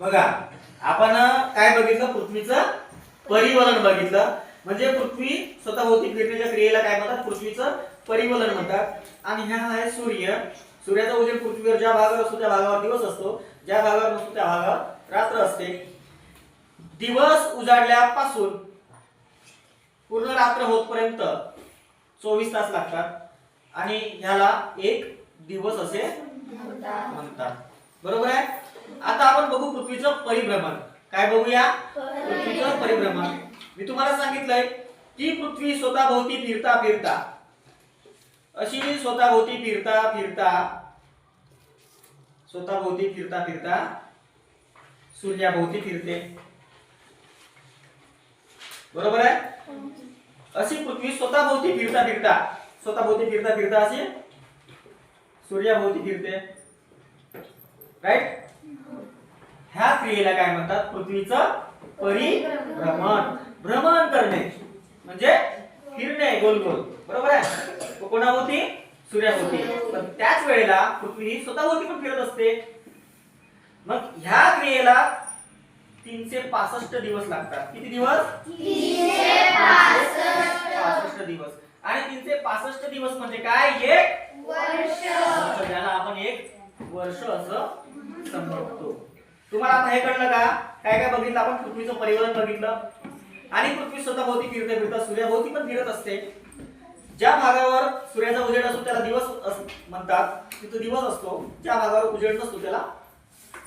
बघा आपण काय बघितलं? पृथ्वीचं परिवलन बघितलं. म्हणजे पृथ्वी स्वतःभोवती फिरण्याच्या क्रियेला काय म्हणतात? पृथ्वीचं परिवलन म्हणतात. आणि ह्या आहे सूर्य. सूर्याचा उजेड पृथ्वीवर ज्या भागावर असतो त्या भागावर दिवस असतो. ज्या भागावर नसतो त्या भागावर रात्र असते. दिवस उजाडल्यापासून पूर्ण रात्र होतपर्यंत चोवीस तास लागतात. आणि ह्याला एक दिवस असे म्हणतात. बरोबर आहे? आता आपण बघू पृथ्वीचं परिभ्रमण. काय बघूया? पृथ्वीचं परिभ्रमण. मी तुम्हाला सांगितलंय की पृथ्वी स्वतःभोवती फिरता फिरता अशी स्वतःभोवती फिरता फिरता स्वतःभोवती फिरता फिरता सूर्याभोवती फिरते. बरोबर आहे? अशी पृथ्वी स्वतःभोवती फिरता फिरता स्वतःभोवती फिरता फिरता अशी सूर्याभोवती फिरते. राईट ह्या क्रियेला काय म्हणतात? पृथ्वीचं परिभ्रमण. भ्रमण करणे. म्हणजे फिरणे गोल गोल बरोबर आहे? तो कोणाभोवती? सूर्याभोवती. पण त्याच वेळेला पृथ्वी ही स्वतःभोवती पण फिरत असते. मग ह्या क्रियेला तीनशे पासष्ट दिवस लागतात. किती दिवस? पासष्ट दिवस. आणि तीनशे पासष्ट दिवस म्हणजे काय? एक वर्ष. वर्ष असं संबोधतो तुम्हाला आता हे कळलं का? काय काय बघितलं? आपण पृथ्वीचं परिवर्तन बघितलं. आणि पृथ्वी स्वतःभोवती फिरते फिरता सूर्याभोवती पण फिरत असते. ज्या भागावर सूर्याचा उजेड असतो त्याला दिवस म्हणतात. तिथं दिवस असतो. ज्या भागावर उजेड नसतो त्याला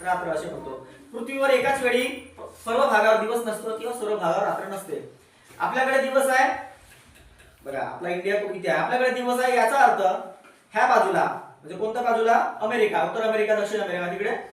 रात्र असे म्हणतो. पृथ्वीवर एकाच वेळी सर्व भागावर दिवस नसतो किंवा सर्व भागावर रात्र नसते. आपल्याकडे दिवस आहे. बघा आपला इंडिया किती आहे. आपल्याकडे दिवस आहे याचा अर्थ ह्या बाजूला म्हणजे कोणत्या बाजूला? अमेरिका उत्तर अमेरिका दक्षिण अमेरिका तिकडे?